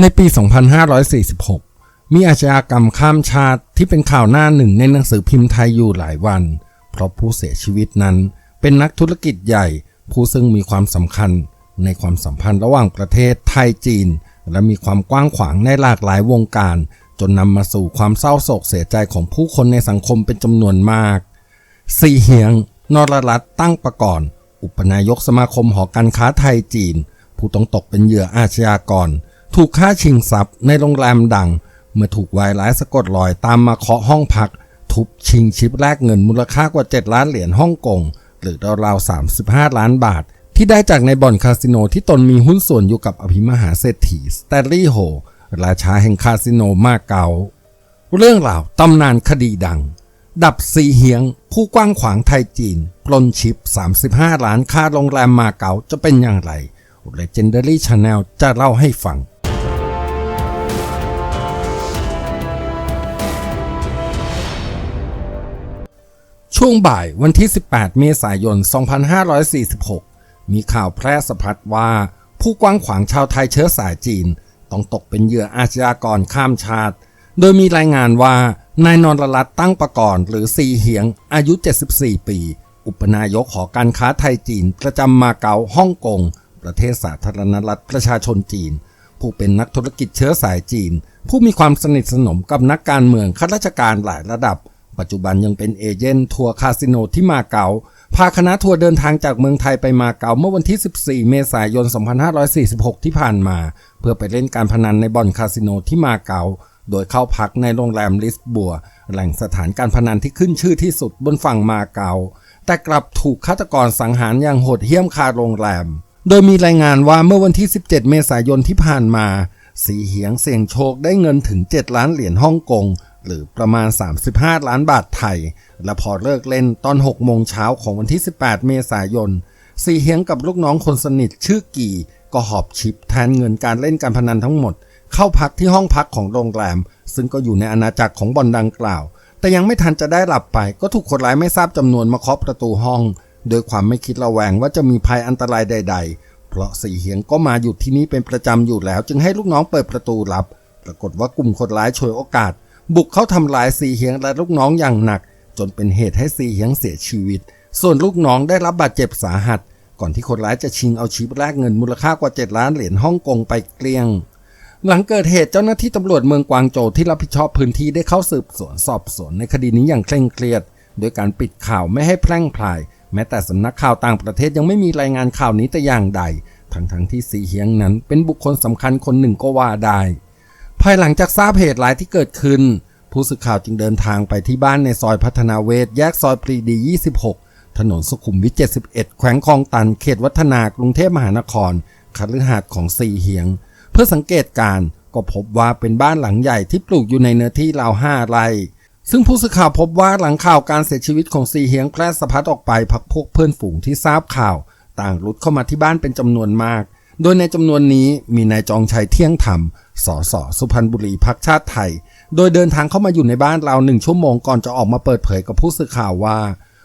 ในปี 2546 มีอาชญากรรมข้ามชาติที่เป็นข่าวหน้าหนึ่งในหนังสือพิมพ์ไทยอยู่หลายวัน เพราะผู้เสียชีวิตนั้นเป็นนักธุรกิจใหญ่ ผู้ซึ่งมีความสำคัญในความสัมพันธ์ระหว่างประเทศไทยจีน และมีความกว้างขวางในหลากหลายวงการ จนนำมาสู่ความเศร้าโศกเสียใจของผู้คนในสังคมเป็นจำนวนมากซีเฮียง นรรัตตั้งประกรณ์อุปนายกสมาคมหอการค้าไทยจีน ผู้ต้องตกเป็นเหยื่ออาชญากร ถูกฆ่าชิงทรัพย์ในโรงแรมดัง เมื่อถูกวายร้ายสะกดรอยตามมาเคาะห้องพัก ทุบชิงชิปแลกเงินมูลค่ากว่า 7 ล้านเหรียญฮ่องกงหรือราวๆ35 ล้านบาท ที่ได้จากในบ่อนคาสิโนที่ตนมีหุ้นส่วนอยู่กับอภิมหาเศรษฐีสแตลลี่โฮราชาแห่งคาสิโนมาเกาเรื่องราวตำนานคดีดัง ดับซีเฮียง ผู้กว้างขวางไทยจีนปล้นชิป 35 ล้านค่าโรงแรมมาเก๊าจะเป็นอย่างไร Legendary Channel จะเล่าให้ฟัง ช่วงบ่ายวันที่ 18 เมษายน 2546 มีข่าวแพร่สะพัดว่า ผู้กว้างขวางชาวไทยเชื้อสายจีน ต้องตกเป็นเหยื่ออาชญากรข้ามชาติ โดยมีรายงานว่านายนนรรัตน์ตั้งประกรณ์หรือซีเหียง อายุ 74 ปี อุปนายกหอการค้าไทยจีน ประจำมาเก๊าฮ่องกง ประเทศสาธารณรัฐประชาชนจีน ผู้เป็นนักธุรกิจเชื้อสายจีน ผู้มีความสนิทสนมกับนักการเมืองข้าราชการหลายระดับ ปัจจุบันยังเป็นเอเจนต์ทัวร์คาสิโนที่มาเก๊าพาคณะทัวร์เดินทางจากเมืองไทยไปมาเก๊าเมื่อวันที่ 14 เมษายน 2546 ที่ผ่านมา เพื่อไปเล่นการพนันในบ่อนคาสิโนที่มาเก๊าโดยเข้าพักในโรงแรมลิสบัว แหล่งสถานการพนันที่ขึ้นชื่อที่สุดบนฝั่งมาเก๊าแต่กลับถูกฆาตกรสังหารอย่างโหดเหี้ยมคาโรงแรม โดยมีรายงานว่าเมื่อวันที่ 17 เมษายนที่ผ่านมา สีเหียงเสี่ยงโชคได้เงินถึง 7 ล้านเหรียญฮ่องกง หรือประมาณ 35 ล้านบาทไทย และพอเลิกเล่นตอน 6 โมงเช้าของวันที่ 18 เมษายนสีเหียงกับลูกน้องคนสนิทชื่อกี่ ก็หอบชิปแทนเงินการเล่นการพนันทั้งหมด เข้าพักที่ห้องพักของโรงแรม ซึ่งก็อยู่ในอาณาจักรของบอนดังกล่าว แต่ยังไม่ทันจะได้หลับไป ก็ถูกคนร้ายไม่ทราบจำนวนมาเคาะประตูห้อง โดยความไม่คิดระแวงว่าจะมีภัยอันตรายใด ๆ เพราะสีเหียงก็มาอยู่ที่นี่เป็นประจำอยู่แล้ว จึงให้ลูกน้องเปิดประตูรับ ปรากฏว่ากลุ่มคนร้ายฉวยโอกาส บุกเข้าทำลายสีเหียงและลูกน้องอย่างหนัก จนเป็นเหตุให้สีเหียงเสียชีวิต ส่วนลูกน้องได้รับบาดเจ็บสาหัส ก่อนที่คนร้ายจะชิงเอาชิปแลกเงินมูลค่ากว่า 7 ล้านเหรียญฮ่องกงไปเกลี้ยง หลังเกิดเหตุเจ้าหน้าที่ตำรวจเมืองกวางโจวที่รับผิดชอบพื้นที่ได้เข้าสืบสวนสอบสวนในคดีนี้อย่างเคร่งเครียด โดยการปิดข่าวไม่ให้แพร่งพราย แม้แต่สำนักข่าวต่างประเทศยังไม่มีรายงานข่าวนี้แต่อย่างใด ทั้งๆทที่สีเฮียงนั้นเป็นบุคคลสำคัญคนหนึ่งก็ว่าได้ ภายหลังจากทราบเหตุร้ายที่เกิดขึ้น ผู้สื่อข่าวจึงเดินทางไปที่บ้านในซอยพัฒนาเวทแยกซอยปรีดี 26 ถนนสุขุมวิท 71 แขวงคลองตัน เขตวัฒนากรุงเทพมหานครคฤหาสน์ของสีเฮียง เพื่อสังเกตการก็พบว่าเป็นบ้านหลังใหญ่ที่ปลูกอยู่ในเนื้อที่ราวห้าไร่ซึ่งผู้สื่อข่าวพบว่าหลังข่าวการเสียชีวิตของซีเฮียงแพร่สะพัดออกไปพักพวกเพื่อนฝูงที่ทราบข่าว ต่างรุดเข้ามาที่บ้านเป็นจำนวนมาก โดยในจำนวนนี้มีนายจองชัยเที่ยงธรรม สสสุพรรณบุรีพักชาติไทย โดยเดินทางเข้ามาอยู่ในบ้านเราหนึ่งชั่วโมงก่อนจะออกมาเปิดเผยกับผู้สื่อข่าวว่า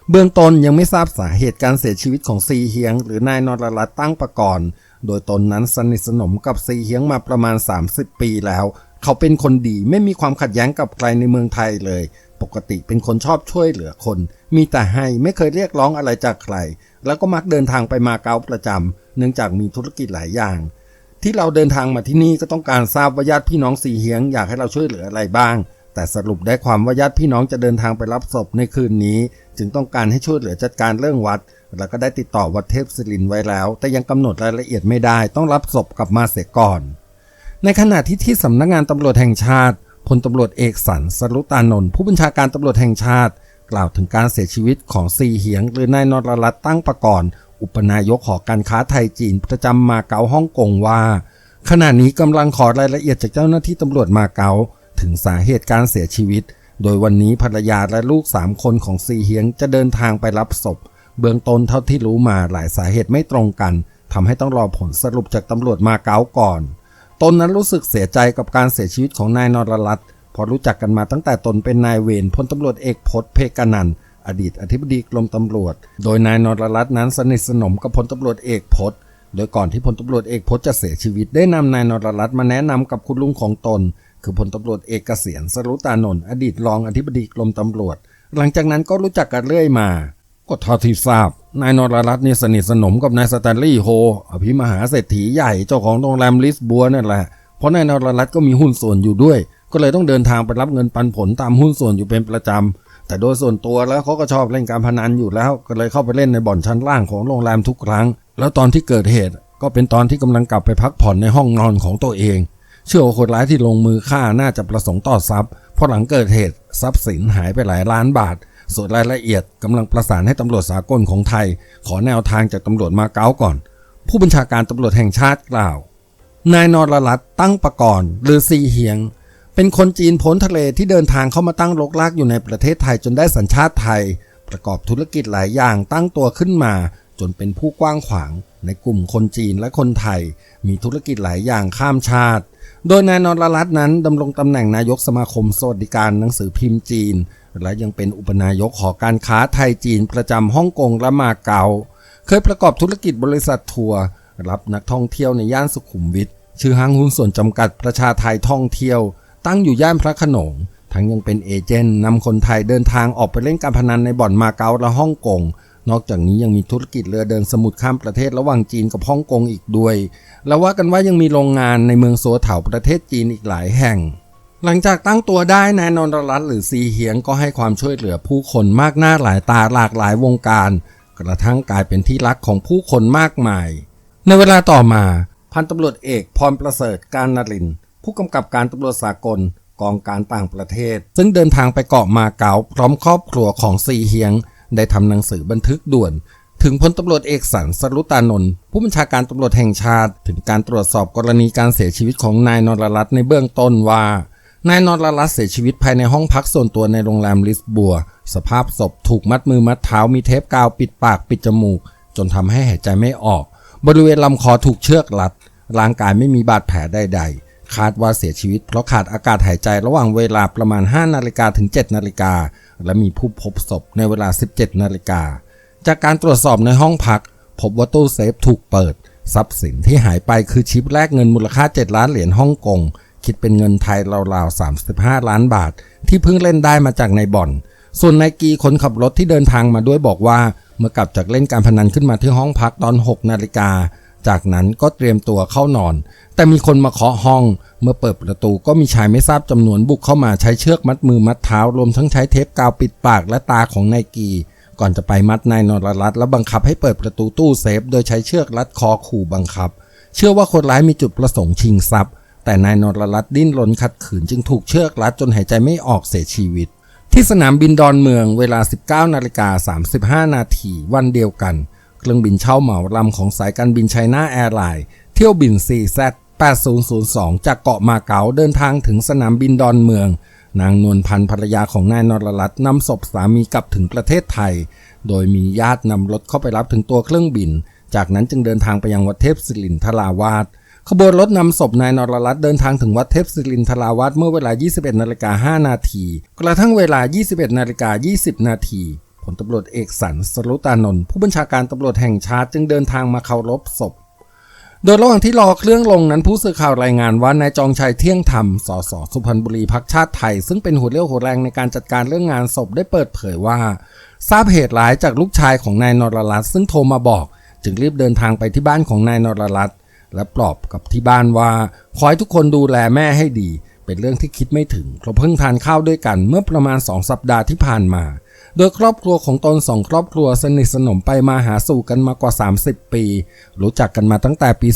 เบื้องต้นยังไม่ทราบสาเหตุการเสียชีวิตของซีเฮียง หรือนายนรรัตน์ตั้งประกรณ์ โดยตนนั้นสนิทสนมกับซีเฮียงมาประมาณ 30 ปีแล้ว เขาเป็นคนดีไม่มีความขัดแย้งกับใครในเมืองไทยเลย ปกติเป็นคนชอบช่วยเหลือคน มีแต่ให้ไม่เคยเรียกร้องอะไรจากใคร แล้วก็มักเดินทางไปมาเก๊าประจำเนื่องจากมีธุรกิจหลายอย่าง ที่เราเดินทางมาที่นี่ก็ต้องการทราบว่าญาติพี่น้องสีเฮียงอยากให้เราช่วยเหลืออะไรบ้าง แต่สรุปได้ความว่าญาติพี่น้องจะเดินทางไปรับศพในคืนนี้ จึงต้องการให้ช่วยเหลือจัดการเรื่องวัด แล้วก็ได้ติดต่อวัดเทพศิรินไว้แล้ว แต่ยังกำหนดรายละเอียดไม่ได้ต้องรับศพกลับมาเสียก่อน ในขณะที่ที่สำนักงานตำรวจแห่งชาติพลตำรวจเอกสันสรุตานนท์ผู้บัญชาการตำรวจแห่งชาติ กล่าวถึงการเสียชีวิตของซีเหียง หรือนายนรรัตตั้งประกรณ์อุปนายกหอการค้าไทยจีนประจำมาเก๊าฮ่องกงว่า ขณะนี้กำลังขอรายละเอียดจากเจ้าหน้าที่ตำรวจมาเก๊าถึงสาเหตุการเสียชีวิต โดยวันนี้ภรรยาและลูกสามคนของซีเฮียงจะเดินทางไปรับศพ เบื้องต้นเท่าที่รู้มาหลายสาเหตุไม่ตรงกันทำให้ต้องรอผลสรุปจากตำรวจมาเก๊าก่อน ตนนั้นรู้สึกเสียใจกับการเสียชีวิตของนายนรรัตน์ พอรู้จักกันมาตั้งแต่ตนเป็นนายเวรพลตำรวจเอกพจน์เพกานันอดีตอธิบดีกรมตำรวจ โดยนายนรรัตน์นั้นสนิทสนมกับพลตำรวจเอกพจน์โดยก่อนที่พลตำรวจเอกพจน์จะเสียชีวิตได้นำนายนรรัตน์มาแนะนำกับคุณลุงของตน คือพลตำรวจเอกเกษียณสรุตานนท์อดีตรองอธิบดีกรมตำรวจ หลังจากนั้นก็รู้จักกันเรื่อยมาก็เท่าที่ทราบ นายนรรัตน์นี่สนิทสนมกับนายสแตนลีย์โฮอภิมหาเศรษฐีใหญ่เจ้าของโรงแรมลิสบัวนั่นแหละเพราะนายนรรัตน์ก็มีหุ้นส่วนอยู่ด้วย ก็เลยต้องเดินทางไปรับเงินปันผลตามหุ้นส่วนอยู่เป็นประจำ แต่โดยส่วนตัวแล้วเขาก็ชอบเล่นการพนันอยู่แล้ว ก็เลยเข้าไปเล่นในบ่อนชั้นล่างของโรงแรมทุกครั้ง แล้วตอนที่เกิดเหตุ ก็เป็นตอนที่กำลังกลับไปพักผ่อนในห้องนอนของตัวเอง เชื่อว่าคนร้ายที่ลงมือฆ่าน่าจะประสงค์ต่อทรัพย์ เพราะหลังเกิดเหตุทรัพย์สินหายไปหลายล้านบาท ส่วนรายละเอียดกำลังประสานให้ตำรวจสากลของไทย ขอแนวทางจากตำรวจมาเก๊าก่อน ผู้บัญชาการตำรวจแห่งชาติกล่าวนายนรรัตตั้งประกรณ์หรือซีเฮียง เป็นคนจีนพ้นทะเลที่เดินทางเข้ามาตั้งรกรากอยู่ในประเทศไทยจนได้สัญชาติไทย ประกอบธุรกิจหลายอย่างตั้งตัวขึ้นมา จนเป็นผู้กว้างขวาง ในกลุ่มคนจีนและคนไทย มีธุรกิจหลายอย่างข้ามชาติ โดยนายนรรัตน์นั้นดำรงตำแหน่งนายกสมาคมสวัสดิการหนังสือพิมพ์จีน และยังเป็นอุปนายกหอการค้าไทยจีนประจำฮ่องกงและมาเก๊าเคยประกอบธุรกิจบริษัททัวร์รับนักท่องเที่ยวในย่านสุขุมวิทชื่อห้างหุ้นส่วนจำกัดประชาไทยท่องเที่ยว ตั้งอยู่ย่านพระขนง ทั้งยังเป็นเอเจนต์นำคนไทยเดินทางออกไปเล่นการพนันในบ่อนมาเก๊าและฮ่องกง นอกจากนี้ยังมีธุรกิจเรือเดินสมุทรข้ามประเทศระหว่างจีนกับฮ่องกงอีกด้วย แล้วว่ากันว่ายังมีโรงงานในเมืองโซเถาประเทศจีนอีกหลายแห่งหลังจากตั้งตัวได้นายนนทรัตน์หรือซีเฮียงก็ให้ความช่วยเหลือผู้คนมากหน้าหลายตาหลากหลายวงการ กระทั่งกลายเป็นที่รักของผู้คนมากมาย ในเวลาต่อมา พันตำรวจเอกพรประเสริฐการนรินทร์ ผู้กำกับการตำรวจสากลกองการต่างประเทศ ซึ่งเดินทางไปเกาะมาเก๊าพร้อมครอบครัวของซีเฮียง ได้ทำหนังสือบันทึกด่วน ถึงพลตำรวจเอกสันสรุตานนท์ผู้บัญชาการตำรวจแห่งชาติ ถึงการตรวจสอบกรณีการเสียชีวิตของนายนรรัตน์ในเบื้องต้นว่านายนรรัตน์เสียชีวิตภายในห้องพักส่วนตัวในโรงแรมลิสบัว สภาพศพถูกมัดมือมัดเท้ามีเทปกาวปิดปากปิดจมูก จนทำให้หายใจไม่ออก บริเวณลำคอถูกเชือกรัดร่างกายไม่มีบาดแผลใดๆ คาดว่าเสียชีวิตเพราะขาดอากาศหายใจระหว่างเวลาประมาณ 5 นาฬิกาถึง 7 นาฬิกา และมีผู้พบศพในเวลา 17 นาฬิกา จากการตรวจสอบในห้องพัก พบว่าตู้เซฟถูกเปิด ทรัพย์สินที่หายไปคือชิปแลกเงินมูลค่า 7 ล้านเหรียญฮ่องกง คิดเป็นเงินไทยราวๆ 35 ล้านบาท ที่เพิ่งเล่นได้มาจากในบ่อน ส่วนนายกีคนขับรถที่เดินทางมาด้วยบอกว่า เมื่อกลับจากเล่นการพนันขึ้นมาที่ห้องพักตอน 6 นาฬิกา จากนั้นก็เตรียมตัวเข้านอน แต่มีคนมาเคาะห้อง เมื่อเปิดประตูก็มีชายไม่ทราบจำนวนบุกเข้ามาใช้เชือกมัดมือมัดเท้ารวมทั้งใช้เทปกาวปิดปากและตาของนายกี ก่อนจะไปมัดนายนรรัตน์และบังคับให้เปิดประตูตู้เซฟ โดยใช้เชือกรัดคอขู่บังคับ เชื่อว่าคนร้ายมีจุดประสงค์ชิงทรัพย์ แต่นายนรรัตน์ดิ้นรนขัดขืนจึงถูกเชือกรัดจนหายใจไม่ออกเสียชีวิต ที่สนามบินดอนเมืองเวลา 19นาฬิกา35นาทีวันเดียวกัน เครื่องบินเช่าเหมาลำของสายการบินไชน่าแอร์ไลน์เที่ยวบิน CZ 8002 จากเกาะมาเก๊าเดินทางถึงสนามบินดอนเมือง นางนวลพันธ์ภรรยาของนายนรรัตน์นำศพสามีกลับถึงประเทศไทย โดยมีญาตินำรถเข้าไปรับถึงตัวเครื่องบิน จากนั้นจึงเดินทางไปยังวัดเทพศิรินทราวาสขบวนรถนำศพนายนรรัตน์เดินทางถึงวัดเทพศิรินทราวาสเมื่อเวลา 21นาฬิกา5นาทีกระทั่งเวลา 21นาฬิกา20นาที ลตำรวจเอกสันสรุตานนท์ผู้บัญชาการตำรวจแห่งชาติจึงเดินทางมาเคารพศพ โดยระหว่างที่รอเครื่องลงนั้นผู้สื่อข่าวรายงานว่านายจองชัยเที่ยงธรรม สสสุพรรณบุรีพักชาติไทย ซึ่งเป็นหัวเรี่ยวหัวแรงในการจัดการเรื่องงานศพได้เปิดเผยว่า ทราบเหตุร้ายจากลูกชายของนายนรรัตน์ซึ่งโทรมาบอก จึงรีบเดินทางไปที่บ้านของนายนรรัตน์และปลอบกับที่บ้านว่าขอให้ทุกคนดูแลแม่ให้ดี เป็นเรื่องที่คิดไม่ถึงเพราะเพิ่งทานข้าวด้วยกันเมื่อประมาณสองสัปดาห์ที่ผ่านมา โดยครอบครัวของตนสองครอบครัวสนิทสนมไปมาหาสู่กันมากว่า 30 ปี รู้จักกันมาตั้งแต่ปี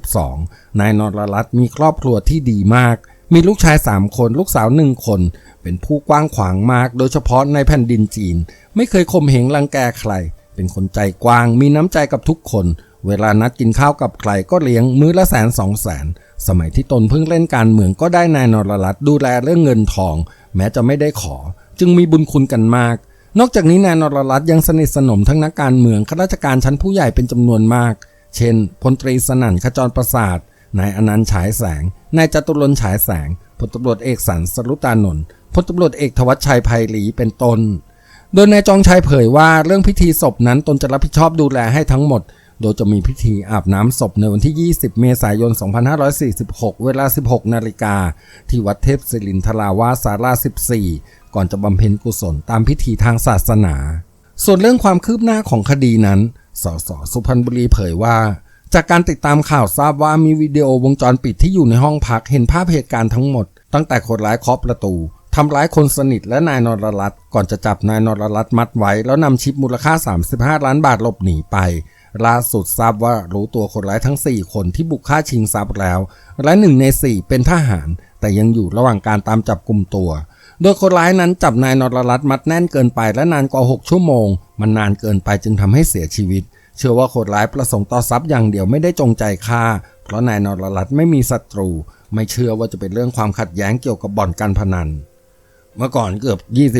2512 นายนรรัตน์มีครอบครัวที่ดีมาก มีลูกชาย 3 คนลูกสาวหนึ่งคน เป็นผู้กว้างขวางมาก โดยเฉพาะในแผ่นดินจีน ไม่เคยข่มเหงรังแกใคร เป็นคนใจกว้าง มีน้ำใจกับทุกคน เวลานัดกินข้าวกับใครก็เลี้ยงมื้อละแสนสองแสนสมัยที่ตนเพิ่งเล่นการเมืองก็ได้นายนรรัตน์ดูแลเรื่องเงินทอง แม้จะไม่ได้ขอ จึงมีบุญคุณกันมาก นอกจากนี้นายนรรัตน์ยังสนิทสนมทั้งนักการเมืองข้าราชการชั้นผู้ใหญ่เป็นจำนวนมาก เช่นพลตรีสนั่นขจรประสาทนายอนันต์ฉายแสงนายจตุรนฉายแสงพลตำรวจเอกสันสรุตานนท์พลตำรวจเอกทวัชชัยไพหลีเป็นต้นโดยนายจองชัยเผยว่าเรื่องพิธีศพนั้นตนจะรับผิดชอบดูแลให้ทั้งหมด โดยจะมีพิธีอาบน้ำศพในวันที่ 20 เมษายน 2546 เวลา 16 นาฬิกา ที่วัดเทพศิรินทราวาสารา 14 ก่อนจะบำเพ็ญกุศลตามพิธีทางศาสนา ส่วนเรื่องความคืบหน้าของคดีนั้น สสสุพรรณบุรีเผยว่า จากการติดตามข่าวทราบว่ามีวิดีโอวงจรปิดที่อยู่ในห้องพักเห็นภาพเหตุการณ์ทั้งหมด ตั้งแต่คนร้ายเคาะประตูทำร้ายคนสนิทและนายนรรัตก่อนจะจับนายนรรัตมัดไว้ แล้วนำชิปมูลค่า 35 ล้านบาทหลบหนีไปล่าสุดทราบว่ารู้ตัวคนร้ายทั้ง 4 คนที่บุกฆ่าชิงทรัพย์แล้ว และหนึ่งใน 4 เป็นทหาร แต่ยังอยู่ระหว่างการตามจับกลุ่มตัว โดยคนร้ายนั้นจับนายนรรัตน์มัดแน่นเกินไปและนานกว่า 6 ชั่วโมง มันนานเกินไปจึงทำให้เสียชีวิต เชื่อว่าคนร้ายประสงค์ต่อทรัพย์อย่างเดียวไม่ได้จงใจฆ่า เพราะนายนรรัตน์ไม่มีศัตรู ไม่เชื่อว่าจะเป็นเรื่องความขัดแย้งเกี่ยวกับบ่อนการพนัน เมื่อก่อนเกือบ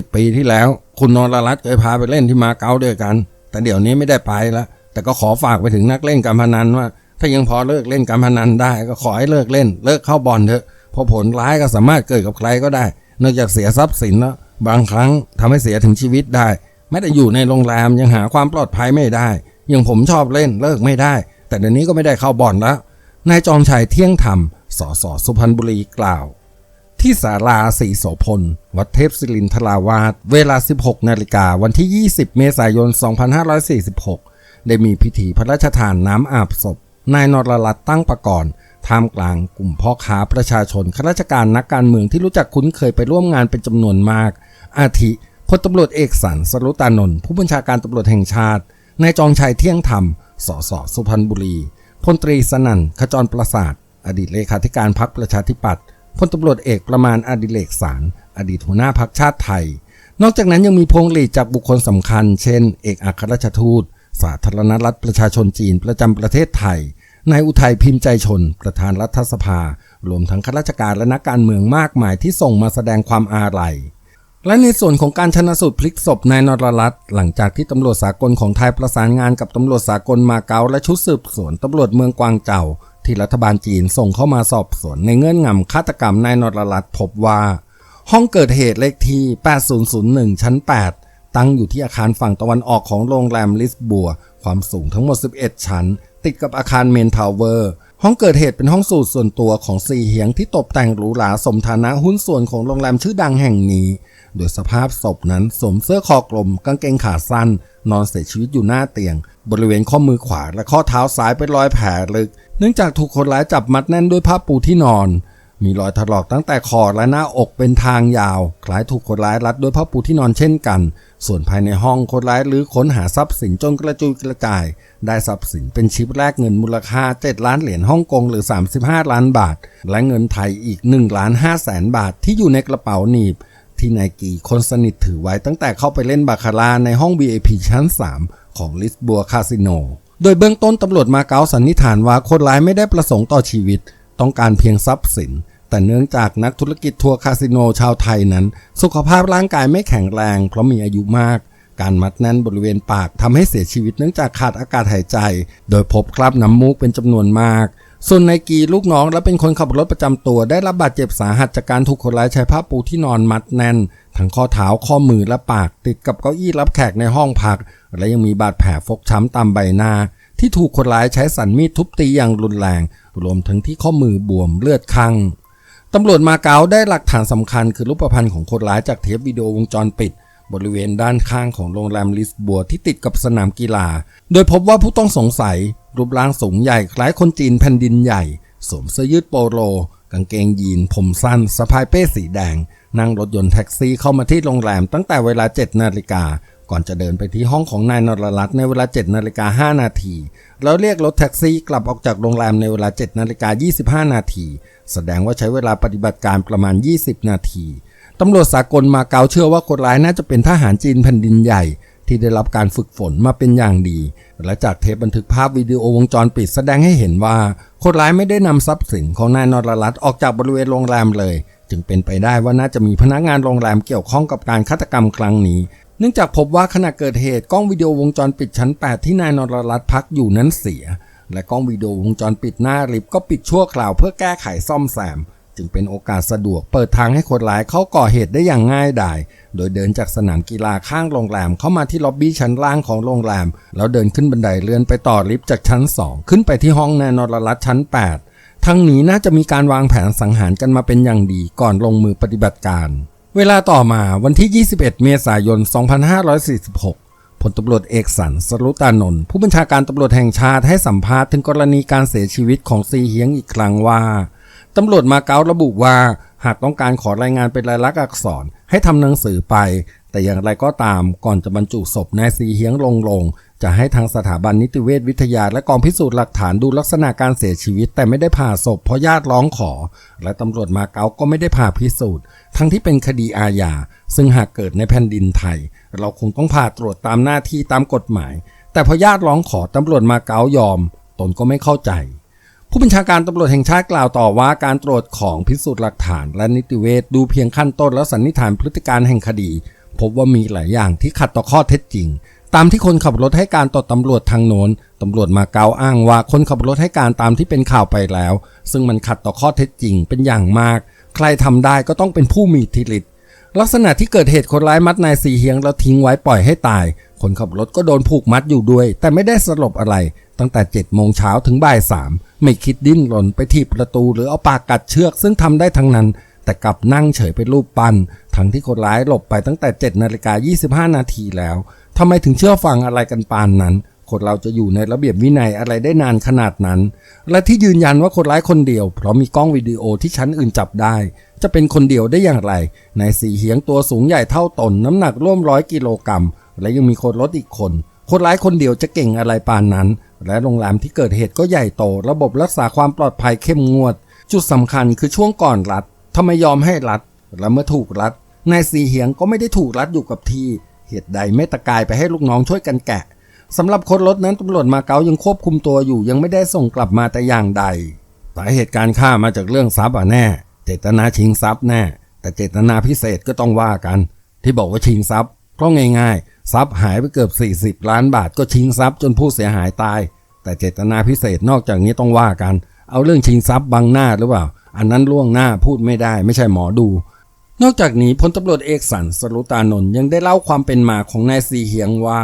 20 ปีที่แล้ว คุณนรรัตน์เคยพาไปเล่นที่มาเก๊าด้วยกัน แต่เดี๋ยวนี้ไม่ได้ไปแล้วแต่ก็ขอฝากไปถึงนักเล่นการพนันว่า ถ้ายังพอเลิกเล่นการพนันได้ ก็ขอให้เลิกเล่น เลิกเข้าบ่อนเถอะเพราะผลร้ายก็สามารถเกิดกับใครก็ได้ นอกจากเสียทรัพย์สินแล้วบางครั้งทำให้เสียถึงชีวิตได้แม้แต่อยู่ในโรงแรมยังหาความปลอดภัยไม่ได้อย่างผมชอบเล่นเลิกไม่ได้ แต่เดี๋ยวนี้ก็ไม่ได้เข้าบ่อนแล้วนายจอมชัยเที่ยงธรรมสสสุพรรณบุรีกล่าว ที่ศาลาสีโสพล วัดเทพศิรินทราวาสเวลา 16 นาฬิกาวันที่ 20 เมษายน 2546 ได้มีพิธีพระราชทานน้ำอาบศพ นายนรรัตน์ตั้งประกรณ์ ท่ามกลางกลุ่มพ่อค้าประชาชนข้าราชการนักการเมืองที่รู้จักคุ้นเคยไปร่วมงานเป็นจำนวนมาก อาทิพลตำรวจเอกสันสรุตานนท์ผู้บัญชาการตำรวจแห่งชาตินายจองชัยเที่ยงธรรม สสสุพรรณบุรีพลตรีสนั่นขจรประสาท อดีตเลขาธิการพรรคประชาธิปัตย์พลตำรวจเอกประมาณอดิเลกสาร อดีตหัวหน้าพักชาติไทย นอกจากนั้นยังมีพวงหลีดจากบุคคลสำคัญ เช่น เอกอัครราชทูต สาธารณรัฐประชาชนจีนประจำประเทศไทย นายอุทัยพิมพ์ใจชน ประธานรัฐสภารวมทั้งข้าราชการและนักการเมืองมากมายที่ส่งมาแสดงความอาลัย และในส่วนของการชนะสูตรพลิกศพนายนรรัตน์หลังจากที่ตำรวจสากลของไทยประสานงานกับตำรวจสากลมาเก๊าและชุดสืบสวนตำรวจเมืองกวางเจาที่รัฐบาลจีนส่งเข้ามาสอบสวนในเงื่อนงำฆาตกรรมนายนรรัตน์พบว่า ห้องเกิดเหตุเลขที่ 8001 ชั้น 8 ตั้งอยู่ที่อาคารฝั่งตะวันออกของโรงแรมลิสบัว ความสูงทั้งหมด 11 ชั้น ติดกับอาคารเมนทาวเวอร์ ห้องเกิดเหตุเป็นห้องสูตรส่วนตัวของซีเฮียงที่ตกแต่งหรูหราสมฐานะหุ้นส่วนของโรงแรมชื่อดังแห่งนี้ โดยสภาพศพนั้นสวมเสื้อคอกลม กางเกงขาสั้น นอนเสียชีวิตอยู่หน้าเตียง บริเวณข้อมือขวาและข้อเท้าซ้ายเป็นรอยแผลลึก เนื่องจากถูกคนร้ายจับมัดแน่นด้วยผ้าปูที่นอน มีรอยถลอกตั้งแต่คอและหน้าอกเป็นทางยาว คล้ายถูกคนร้ายรัดด้วยผ้าปูที่นอนเช่นกัน ส่วนภายในห้องคนร้ายหรือค้นหาทรัพย์สินจนกระจุยกระจาย ได้ทรัพย์สินเป็นชิปแลกเงินมูลค่า 7 ล้านเหรียญฮ่องกงหรือ 35 ล้านบาท และเงินไทยอีก1ล้าน5แสนบาทที่อยู่ในกระเป๋าหนีบ ที่นายกีคนสนิทถือไว้ตั้งแต่เข้าไปเล่นบาคาร่าในห้อง VIP ชั้น 3 ของลิสบัวคาสิโน โดยเบื้องต้นตำรวจมาเก๊าสันนิษฐานว่าคนร้ายไม่ได้ประสงค์ต่อชีวิต ต้องการเพียงทรัพย์สิน แต่เนื่องจากนักธุรกิจทัวร์คาสิโนชาวไทยนั้น สุขภาพร่างกายไม่แข็งแรง เพราะมีอายุมาก การมัดแน่นบริเวณปากทำให้เสียชีวิตเนื่องจากขาดอากาศหายใจ โดยพบคราบน้ำมูกเป็นจำนวนมากส่วนนายกีลูกน้องและเป็นคนขับรถประจำตัวได้รับบาดเจ็บสาหัสจากการถูกคนร้ายใช้ผ้าปูที่นอนมัดแน่น ทั้งข้อเท้าข้อมือและปาก ติดกับเก้าอี้รับแขกในห้องพัก และยังมีบาดแผลฟกช้ำตามใบหน้า ที่ถูกคนร้ายใช้สันมีดทุบตีอย่างรุนแรง รวมทั้งที่ข้อมือบวมเลือดคั่ง ตำรวจมาเก๊าได้หลักฐานสำคัญคือรูปพรรณของคนร้ายจากเทปวิดีโอวงจรปิด บริเวณด้านข้างของโรงแรมลิสบัวที่ติดกับสนามกีฬา โดยพบว่าผู้ต้องสงสัย รูปร่างสูงใหญ่คล้ายคนจีนแผ่นดินใหญ่ สวมเสื้อยืดโปโล กางเกงยีน ผมสั้นสะพายเป้สีแดง นั่งรถยนต์แท็กซี่เข้ามาที่โรงแรมตั้งแต่เวลา 7 นาฬิกาก่อนจะเดินไปที่ห้องของนายนรรัตน์ในเวลา7นาฬิกา5นาทีแล้วเรียกรถแท็กซี่กลับออกจากโรงแรมในเวลา7นาฬิกา25นาที แสดงว่าใช้เวลาปฏิบัติการประมาณ 20 นาทีตำรวจสากลมาเกาเชื่อว่าคนร้ายน่าจะเป็นทหารจีนแผ่นดินใหญ่ ที่ได้รับการฝึกฝนมาเป็นอย่างดี และจากเทปบันทึกภาพวิดีโอวงจรปิดแสดงให้เห็นว่า คนร้ายไม่ได้นำทรัพย์สินของนายนรรัตน์ออกจากบริเวณโรงแรมเลย จึงเป็นไปได้ว่าน่าจะมีพนักงานโรงแรมเกี่ยวข้องกับการฆาตกรรมครั้งนี้เนื่องจากพบว่าขณะเกิดเหตุกล้องวิดีโอวงจรปิดชั้น 8 ที่นายนรรัตน์พักอยู่นั้นเสีย และกล้องวิดีโอวงจรปิดหน้าลิฟต์ก็ปิดชั่วคราวเพื่อแก้ไขซ่อมแซม จึงเป็นโอกาสสะดวกเปิดทางให้คนร้ายเข้าก่อเหตุได้อย่างง่ายดาย โดยเดินจากสนามกีฬาข้างโรงแรมเข้ามาที่ล็อบบี้ชั้นล่างของโรงแรม แล้วเดินขึ้นบันไดเลื่อนไปต่อลิฟต์จากชั้น 2 ขึ้นไปที่ห้องแนนรรัตชั้น 8 ทั้งนี้น่าจะมีการวางแผนสังหารกันมาเป็นอย่างดีก่อนลงมือปฏิบัติการ เวลาต่อมาวันที่ 21 เมษายน 2546 พลตำรวจเอกสันสรุตานนท์ผู้บัญชาการตำรวจแห่งชาติให้สัมภาษณ์ถึงกรณีการเสียชีวิตของซีเฮียงอีกครั้งว่าตำรวจมาเก๊าระบุว่า หากต้องการขอรายงานเป็นลายลักษณ์อักษรให้ทำหนังสือไป แต่อย่างไรก็ตามก่อนจะบรรจุศพนายซีเฮียงลงลง จะให้ทางสถาบันนิติเวชวิทยาและกองพิสูจน์หลักฐานดูลักษณะการเสียชีวิต แต่ไม่ได้ผ่าศพเพราะญาติร้องขอ และตำรวจมาเก๊าก็ไม่ได้ผ่าพิสูจน์ ทั้งที่เป็นคดีอาญาซึ่งหากเกิดในแผ่นดินไทย เราคงต้องผ่าตรวจตามหน้าที่ตามกฎหมาย แต่พอญาติร้องขอตำรวจมาเก๊ายอม ตนก็ไม่เข้าใจผู้บัญชาการตำรวจแห่งชาติกล่าวต่อว่าการตรวจของพิสูจน์หลักฐานและนิติเวชดูเพียงขั้นต้นแล้วสันนิษฐานพฤติการแห่งคดี พบว่ามีหลายอย่างที่ขัดต่อข้อเท็จจริง ตามที่คนขับรถให้การต่อตำรวจทางโน้นตำรวจมาเกาอ้างว่าคนขับรถให้การตามที่เป็นข่าวไปแล้ว ซึ่งมันขัดต่อข้อเท็จจริงเป็นอย่างมาก ใครทำได้ก็ต้องเป็นผู้มีทิฤทธิ์ลักษณะที่เกิดเหตุคนร้ายมัดนายสีเฮียงแล้วทิ้งไว้ปล่อยให้ตาย คนขับรถก็โดนผูกมัดอยู่ด้วย แต่ไม่ได้สลบอะไร ตั้งแต่7จ็ดโมงเช้าถึงบ่ายสามไม่คิดดิ้นรนไปที่ประตูหรือเอาปากกัดเชือก ซึ่งทำได้ทั้งนั้น แต่กลับนั่งเฉยเป็นรูปปั้นทั้งที่คนร้ายหลบไปตั้งแต่7นาฬิกา25 นาทีแล้วทำไมถึงเชื่อฟังอะไรกันปานนั้น คนเราจะอยู่ในระเบียบวินัยอะไรได้นานขนาดนั้น และที่ยืนยันว่าคนร้ายคนเดียว เพราะมีกล้องวิดีโอที่ชั้นอื่นจับได้ จะเป็นคนเดียวได้อย่างไรนายสีเหียงตัวสูงใหญ่เท่าตน น้ำหนักร่วมร้อยกิโลกรัม และยังมีคนรถอีกคน คนร้ายคนเดียวจะเก่งอะไรปานนั้น และโรงแรมที่เกิดเหตุก็ใหญ่โต ระบบรักษาความปลอดภัยเข้มงวด จุดสำคัญคือช่วงก่อนรัด ทำไมยอมให้รัดและเมื่อถูกรัดนายสีเหียงก็ไม่ได้ถูกรัดอยู่กับทีเหตุใดไม่ตะกายไปให้ลูกน้องช่วยกันแกะสำหรับคนรถนั้นตำรวจมาเก๊ายังควบคุมตัวอยู่ยังไม่ได้ส่งกลับมาแต่อย่างใดสาเหตุการฆ่ามาจากเรื่องทรัพย์อะแน่ เจตนาชิงทรัพย์แน่ แต่เจตนาพิเศษก็ต้องว่ากัน ที่บอกว่าชิงทรัพย์เพราะง่ายๆ ทรัพย์หายไปเกือบ 40 ล้านบาทก็ชิงทรัพย์จนผู้เสียหายตาย แต่เจตนาพิเศษนอกจากนี้ต้องว่ากัน เอาเรื่องชิงทรัพย์บังหน้าหรือเปล่า อันนั้นล่วงหน้าพูดไม่ได้ไม่ใช่หมอดู นอกจากนี้พลตำรวจเอกสันสรุตานนท์ยังได้เล่าความเป็นมาของนายซีเฮียงว่า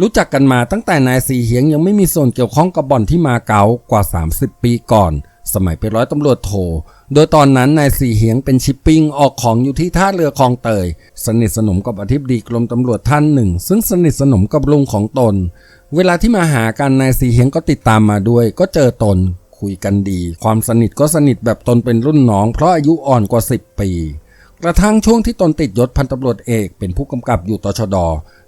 รู้จักกันมาตั้งแต่นายซีเฮียงยังไม่มีส่วนเกี่ยวข้องกับบ่อนที่มาเก๊ากว่า 30 ปีก่อน สมัยเป็นร้อยตำรวจโทโดยตอนนั้นนายซีเฮียงเป็นชิปปิ้งออกของอยู่ที่ท่าเรือคลองเตย สนิทสนมกับอธิบดีกรมตำรวจท่านหนึ่ง ซึ่งสนิทสนมกับลุงของตน เวลาที่มาหากันนายซีเฮียงก็ติดตามมาด้วย ก็เจอตน คุยกันดี ความสนิทก็สนิทแบบตนเป็นรุ่นน้อง เพราะอายุอ่อนกว่า 10 ปี กระทั่งช่วงที่ตนติดยศพันตำรวจเอกเป็นผู้กำกับอยู่ตชด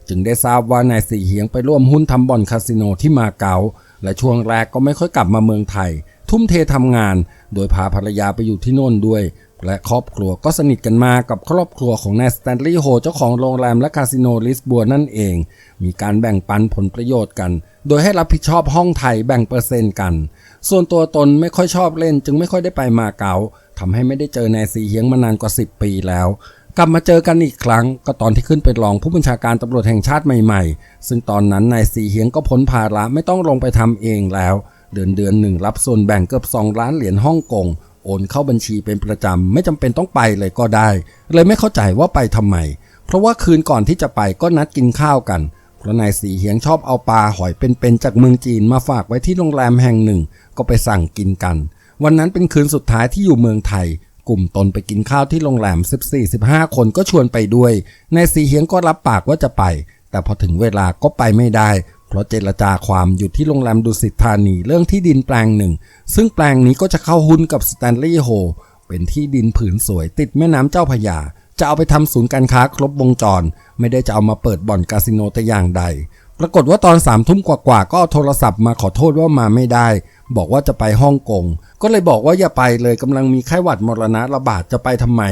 จึงได้ทราบว่านายสีเหียงไปร่วมหุ้นทำบ่อนคาสิโนที่มาเก๊าและช่วงแรกก็ไม่ค่อยกลับมาเมืองไทย ทุ่มเททำงาน โดยพาภรรยาไปอยู่ที่โน่นด้วย และครอบครัวก็สนิทกันมากับครอบครัวของนายสแตนลีย์โฮเจ้าของโรงแรมและคาสิโนลิสบัวนั่นเอง มีการแบ่งปันผลประโยชน์กัน โดยให้รับผิดชอบห้องไทยแบ่งเปอร์เซ็นต์กัน ส่วนตัวตนไม่ค่อยชอบเล่น จึงไม่ค่อยได้ไปมาเก๊าทำให้ไม่ได้เจอนายสีเหียงมานานกว่า 10 ปีแล้วกลับมาเจอกันอีกครั้งก็ตอนที่ขึ้นไปรองผู้บัญชาการตำรวจแห่งชาติใหม่ๆ ซึ่งตอนนั้นนายสีเหียงก็พ้นภาระไม่ต้องลงไปทำเองแล้ว เดือนเดือนหนึ่งรับส่วนแบ่งเกือบ 2 ล้านเหรียญฮ่องกงโอนเข้าบัญชีเป็นประจำไม่จำเป็นต้องไปเลยก็ได้ เลยไม่เข้าใจว่าไปทำไม เพราะว่าคืนก่อนที่จะไปก็นัดกินข้าวกันเพราะนายสีเหียงชอบเอาปลาหอยเป็นๆจากเมืองจีนมาฝากไว้ที่โรงแรมแห่งหนึ่ง ก็ไปสั่งกินกัน วันนั้นเป็นคืนสุดท้ายที่อยู่เมืองไทย กลุ่มตนไปกินข้าวที่โรงแรม 14-15 คนก็ชวนไปด้วย นายสีเฮียงก็รับปากว่าจะไป แต่พอถึงเวลาก็ไปไม่ได้ เพราะเจรจาความอยู่ที่โรงแรมดุสิตธานีเรื่องที่ดินแปลงหนึ่ง ซึ่งแปลงนี้ก็จะเข้าหุ้นกับสแตนลีย์โฮเป็นที่ดินผืนสวยติดแม่น้ำเจ้าพระยาจะเอาไปทำศูนย์การค้าครบวงจร ไม่ได้จะเอามาเปิดบ่อนคาสิโนแต่อย่างใด ปรากฏว่าตอนสามทุ่มกว่าๆก็าโทรศัพท์มาขอโทษว่ามาไม่ได้ บอกว่าจะไปฮ่องกง ก็เลยบอกว่าอย่าไปเลยกำลังมีไข้หวัดมรณะระบาดจะไปทำไม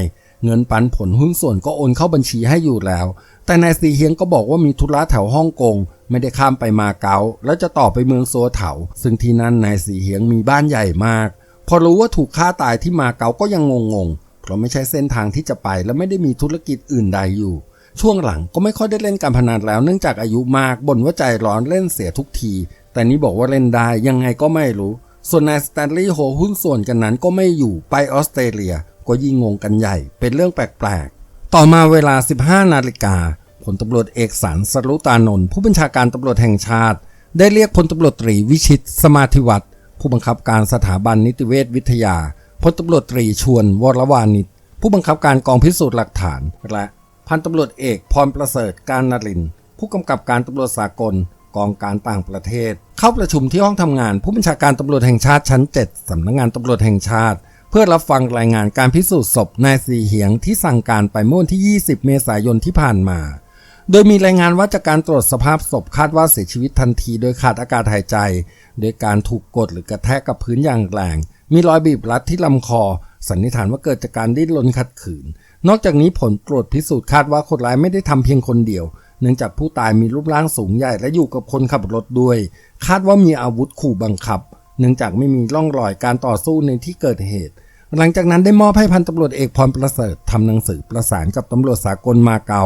เงินปันผลหุ้นส่วนก็โอนเข้าบัญชีให้อยู่แล้ว แต่นายซีเฮียงก็บอกว่ามีธุระแถวฮ่องกง ไม่ได้ข้ามไปมาเก๊าแล้วจะต่อไปเมืองโซเถาซึ่งที่นั่นนายสีเฮียงมีบ้านใหญ่มาก พอรู้ว่าถูกฆ่าตายที่มาเก๊าก็ยังงงๆเพราะไม่ใช่เส้นทางที่จะไปและไม่ได้มีธุรกิจอื่นใดอยู่ ช่วงหลังก็ไม่ค่อยได้เล่นการพนันแล้วเนื่องจากอายุมากบ่นว่าใจร้อนเล่นเสียทุกที แต่นี้บอกว่าเล่นได้ยังไงก็ไม่รู้ ส่วนนายสแตนลีย์โฮหุ้นส่วนกันนั้นก็ไม่อยู่ไปออสเตรเลีย ก็ยิ่งงงกันใหญ่ เป็นเรื่องแปลกๆ ต่อมาเวลา 15 นาฬิกาพลตำรวจเอกสันสรุตานนท์ผู้บัญชาการตำรวจแห่งชาติ ได้เรียกพลตำรวจตรีวิชิต สมาธิวัตรผู้บังคับการสถาบันนิติเวชวิทยาพลตำรวจตรีชวนวรวานิชผู้บังคับการกองพิสูจน์หลักฐาน และ พันตำรวจเอกพรประเสริฐการนรินทร์ผู้กำกับการตำรวจสากลกองการต่างประเทศ เข้าประชุมที่ห้องทำงาน ผู้บัญชาการตำรวจแห่งชาติชั้น 7สำนักงานตำรวจแห่งชาติ เพื่อรับฟังรายงานการพิสูจน์ศพนายสีเหียงที่สั่งการไปเมื่อวันที่ 20 เมษายนที่ผ่านมา โดยมีรายงานว่าจากการตรวจสภาพศพคาดว่าเสียชีวิตทันที โดยขาดอากาศหายใจ โดยการถูกกดหรือกระแทกกับพื้นอย่างแรงมีรอยบีบรัดที่ลำคอสันนิษฐานว่าเกิดจากการดิ้นรนขัดขืน นอกจากนี้ผลตรวจพิสูจน์คาดว่าคนร้ายไม่ได้ทำเพียงคนเดียว เนื่องจากผู้ตายมีรูปร่างสูงใหญ่และอยู่กับคนขับรถด้วย คาดว่ามีอาวุธขู่บังคับ เนื่องจากไม่มีร่องรอยการต่อสู้ในที่เกิดเหตุ หลังจากนั้นได้มอบให้พันตำรวจเอกพรประเสริฐทำหนังสือประสานกับตำรวจสากลมาเก๊า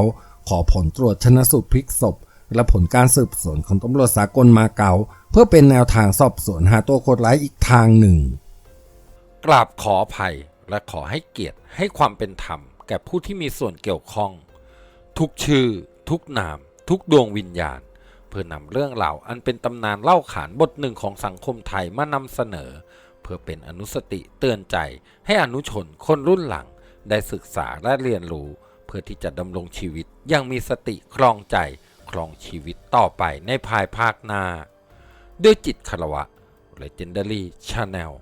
ขอผลตรวจชนะสูตรพลิกศพ และผลการสืบสวนของตำรวจสากลมาเก๊าเพื่อเป็นแนวทางสอบสวนหาตัวคนร้ายอีกทางหนึ่ง กราบขออภัยและขอให้เกียรติให้ความเป็นธรรม ก่ผู้ที่มีส่วนเกี่ยวข้อง ทุกชื่อ ทุกนาม ทุกดวงวิญญาณ เพื่อนำเรื่องราอันเป็นตำนานเล่าขานบทหนึ่งของสังคมไทยมานำเสนอ เพื่อเป็นอนุสติเตือนใจให้อนุชนคนรุ่นหลัง ได้ศึกษาและเรียนรู้ เพื่อที่จะดำรงชีวิตอยังมีสติครองใจครองชีวิตต่อไปในภายภาคหน้า ด้วยจิตคารวะ Legendary Channel